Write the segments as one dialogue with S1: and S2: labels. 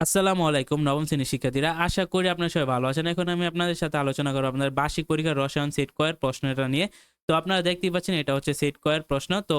S1: আসসালামু আলাইকুম, নবম শ্রেণির শিক্ষার্থীরা। আশা করি আপনারা সবাই ভালো আছেন। এখন আমি আপনাদের সাথে আলোচনা করব আপনাদের বার্ষিক পরীক্ষার রসায়ন সেট কয়ের প্রশ্নটা নিয়ে। তো আপনারা দেখতেই পাচ্ছেন, এটা হচ্ছে সেট কয়ের প্রশ্ন। তো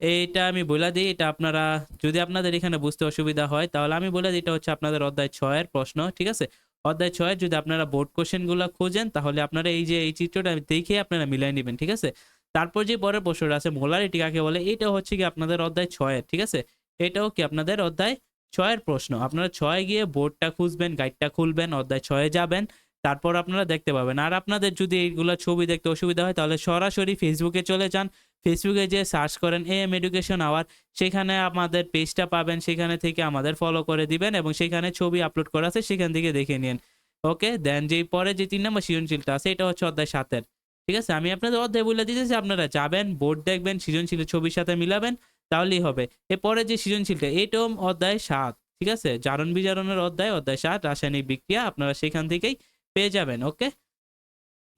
S1: এইটা আমি বলে দিই, এটা আপনারা যদি আপনাদের এখানে বুঝতে অসুবিধা হয়, তাহলে আমি বলে দিই, এটা হচ্ছে আপনাদের অধ্যায় ছয়ের প্রশ্ন, ঠিক আছে? অধ্যায় ছয়ের যদি আপনারা বোর্ড কোশ্চেনগুলো খোঁজেন, তাহলে আপনারা এই যে, এই চিত্রটা দেখে আপনারা মিলাই নেবেন, ঠিক আছে? তারপর যে পরের প্রশ্নটা আছে মোলারিটি কাকে বলে? এটা হচ্ছে কি আপনাদের অধ্যায় ছয়ের, ঠিক আছে? এটাও কি আপনাদের অধ্যায় ছয়ের প্রশ্ন, আপনারা ছয়ে গিয়ে বোর্ডটা খুঁজবেন গাইডটা খুলবেন, অধ্যায় ছয়ে যাবেন, তারপর আপনারা দেখতে পাবেন। আর আপনাদের যদি এইগুলো ছবি দেখতে অসুবিধা হয়, তাহলে সরাসরি ফেসবুকে চলে যান। ফেসবুকে যে সার্চ করেন এ এম এডুকেশন আওয়ার সেখানে আমাদের পেজটা পাবেন, সেখানে থেকে আমাদের ফলো করে দিবেন এবং সেখানে ছবি আপলোড করা আছে, সেখান থেকে দেখে নিন। ওকে দেন যেই পরে যে তিন নম্বর সৃজনশীলটা আছে, এটা হচ্ছে অধ্যায় সাতের। ঠিক আছে? আমি আপনাদের অধ্যায় বলে দিতেছি, আপনারা যাবেন, বোর্ড দেখবেন সৃজনশীল ছবির সাথে মিলাবেন। তাহলেই হবে। এরপরে যে সৃজনশীলটা এটাও অধ্যায় সাত, ঠিক আছে? জারণ বিজারণের অধ্যায় অধ্যায় সাত, রাসায়নিক বিক্রিয়া, আপনারা সেখান থেকেই পেয়ে যাবেন, ওকে?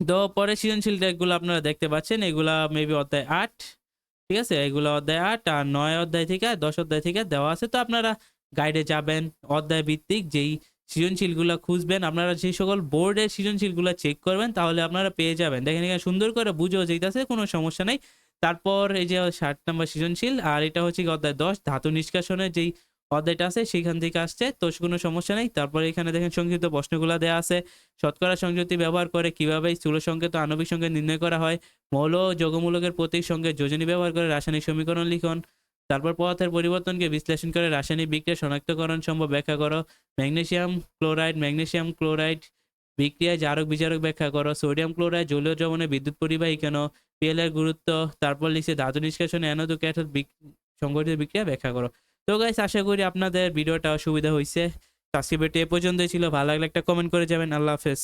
S1: তো পরে সৃজনশীল এগুলো আপনারা দেখতে পাচ্ছেন, এগুলা মেবি অধ্যায় আট, ঠিক আছে? এগুলো অধ্যায় আট আর নয় অধ্যায় থেকে, আর দশ অধ্যায় থেকে দেওয়া আছে। তো আপনারা গাইডে যাবেন, অধ্যায় ভিত্তিক যেই সৃজনশীলগুলো খুঁজবেন, আপনারা যে সকল বোর্ডের সৃজনশীলগুলো চেক করবেন, তাহলে আপনারা পেয়ে যাবেন। দেখেন এখানে সুন্দর করে বুঝেও যেতেছে কোনো সমস্যা নেই। তারপর এই যে ষাট নম্বর সৃজনশীল, আর এটা হচ্ছে অধ্যায় দশ, ধাতু নিষ্কাশনের যেই অধ্যায়টা আছে, সেখান থেকে আসছে। তো কোনো সমস্যা নেই। তারপর এখানে দেখেন সংক্ষিপ্ত প্রশ্নগুলো দেওয়া আছে। শতকরা সংযুক্তি ব্যবহার করে কীভাবে স্থূল সংকেত আণবিক সংকেত নির্ণয় করা হয়? মৌল যৌগমূলকের প্রতীক সঙ্গে যোজনী ব্যবহার করে রাসায়নিক সমীকরণ লিখন। তারপর পদার্থের পরিবর্তনকে বিশ্লেষণ করে রাসায়নিক বিক্রিয়া শনাক্তকরণ সম্ভব ব্যাখ্যা করো। ম্যাগনেসিয়াম ক্লোরাইড ম্যাগনেসিয়াম ক্লোরাইড বিক্রিয়ায় জারক বিজারক ব্যাখ্যা করো। সোডিয়াম ক্লোরাইড জলীয় দ্রবণে বিদ্যুৎ পরিবাহী কেন? পিএল এর গুরুত্ব, তারপর লিখছে, ধাতু নিষ্কাশন অ্যানোদ ও ক্যাথোড সংগঠিত বিক্রিয়া ব্যাখ্যা করো। তো গাইস আশা করি আপনাদের ভিডিওটা সুবিধা হয়েছে আজকে এ পর্যন্তই ছিল। ভালো লাগলে একটা কমেন্ট করে যাবেন। আল্লাহ হাফেজ।